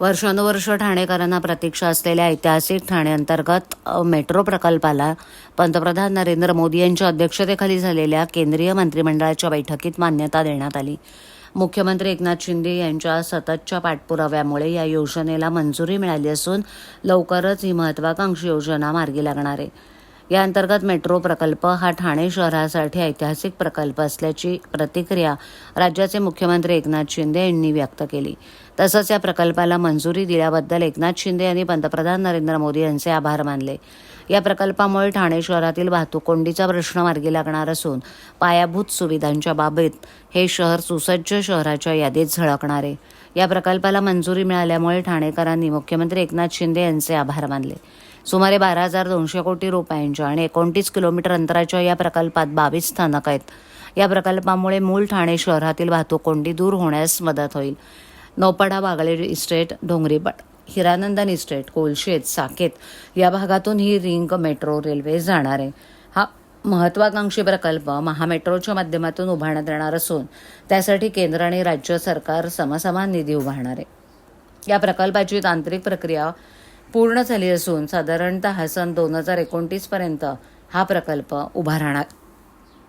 वर्षानुवर्ष ठाणेकरांना प्रतीक्षा असलेल्या ऐतिहासिक ठाणे अंतर्गत मेट्रो प्रकल्पाला पंतप्रधान नरेंद्र मोदी यांच्या अध्यक्षतेखाली झालेल्या केंद्रीय मंत्रिमंडळाच्या बैठकीत मान्यता देण्यात आली. मुख्यमंत्री एकनाथ शिंदे यांच्या सततच्या पाठपुराव्यामुळे या योजनेला मंजुरी मिळाली असून लवकरच ही महत्वाकांक्षी योजना मार्गी लागणार आहे. या अंतर्गत मेट्रो प्रकल्प हा ठाणे शहरासाठी ऐतिहासिक प्रकल्प असल्याची प्रतिक्रिया राज्याचे मुख्यमंत्री एकनाथ शिंदे यांनी व्यक्त केली. तसंच या प्रकल्पाला मंजुरी दिल्याबद्दल एकनाथ शिंदे यांनी पंतप्रधान नरेंद्र मोदी यांचे आभार मानले. या प्रकल्पामुळे ठाणे शहरातील वाहतूक कोंडीचा प्रश्न मार्गी लागणार असून पायाभूत सुविधांच्या बाबतीत हे शहर सुसज्ज शहराच्या यादीत झळकणार. आहे या प्रकल्पाला मंजुरी मिळाल्यामुळे ठाणेकरांनी मुख्यमंत्री एकनाथ शिंदे यांचे आभार मानले. सुमारे बारा हजार दोनशे कोटी रुपयांच्या आणि एकोणतीस किलोमीटर अंतराच्या या प्रकल्पात बावीस स्थानक आहेत. या प्रकल्पामुळे मूळ ठाणे शहरातील वाहतूक कोंडी दूर होण्यास मदत होईल. नौपाडा बागळे इस्टेट डोंगरीपट हिरानंदन इस्टेट कोलशेत साकेत या भागातून ही रिंग मेट्रो रेल्वे जाणार आहे. हा महत्वाकांक्षी प्रकल्प महामेट्रोच्या माध्यमातून उभारण्यात येणार असून त्यासाठी केंद्र आणि राज्य सरकार समसमान निधी उभारणार आहे. या प्रकल्पाची तांत्रिक प्रक्रिया पूर्ण झाली असून साधारणतः सन दोन हजार एकोणतीसपर्यंत हा प्रकल्प उभा राहणार.